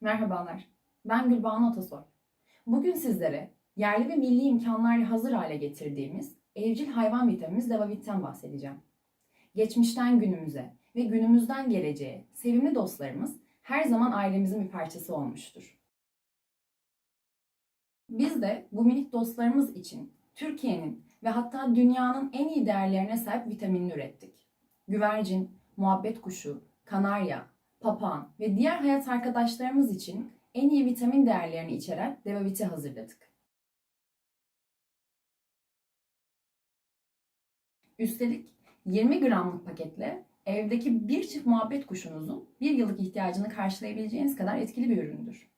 Merhabalar, ben Gülbanu Atasoy. Bugün sizlere yerli ve milli imkanlarla hazır hale getirdiğimiz evcil hayvan vitaminimiz Devavit'ten bahsedeceğim. Geçmişten günümüze ve günümüzden geleceğe sevimli dostlarımız her zaman ailemizin bir parçası olmuştur. Biz de bu minik dostlarımız için Türkiye'nin ve hatta dünyanın en iyi değerlerine sahip vitaminini ürettik. Güvercin, muhabbet kuşu, kanarya, papağan ve diğer hayat arkadaşlarımız için en iyi vitamin değerlerini içeren Devavit'i hazırladık. Üstelik 20 gramlık paketle evdeki bir çift muhabbet kuşunuzun bir yıllık ihtiyacını karşılayabileceğiniz kadar etkili bir üründür.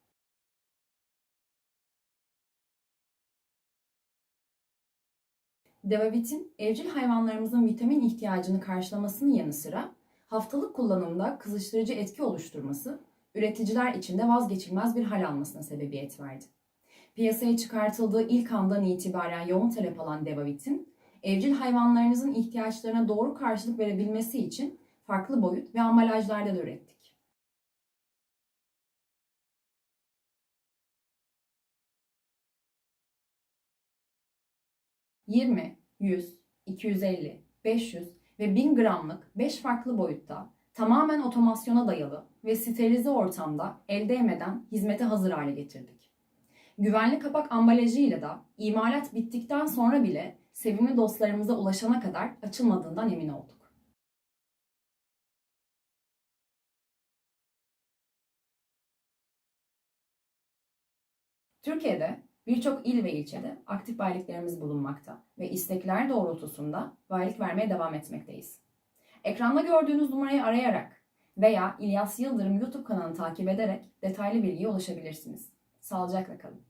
Devavit'in evcil hayvanlarımızın vitamin ihtiyacını karşılamasının yanı sıra haftalık kullanımda kızıştırıcı etki oluşturması, üreticiler için de vazgeçilmez bir hal almasına sebebiyet verdi. Piyasaya çıkartıldığı ilk andan itibaren yoğun talep alan Devavit'in, evcil hayvanlarınızın ihtiyaçlarına doğru karşılık verebilmesi için farklı boyut ve ambalajlarda da ürettik. ...20, 100, 250, 500 ve 1000 gramlık 5 farklı boyutta tamamen otomasyona dayalı ve sterilize ortamda el değmeden hizmete hazır hale getirdik. Güvenli kapak ambalajıyla da imalat bittikten sonra bile sevimli dostlarımıza ulaşana kadar açılmadığından emin olduk. Türkiye'de birçok il ve ilçede aktif bayiliklerimiz bulunmakta ve istekler doğrultusunda bayilik vermeye devam etmekteyiz. Ekranda gördüğünüz numarayı arayarak veya İlyas Yıldırım YouTube kanalını takip ederek detaylı bilgiye ulaşabilirsiniz. Sağlıcakla kalın.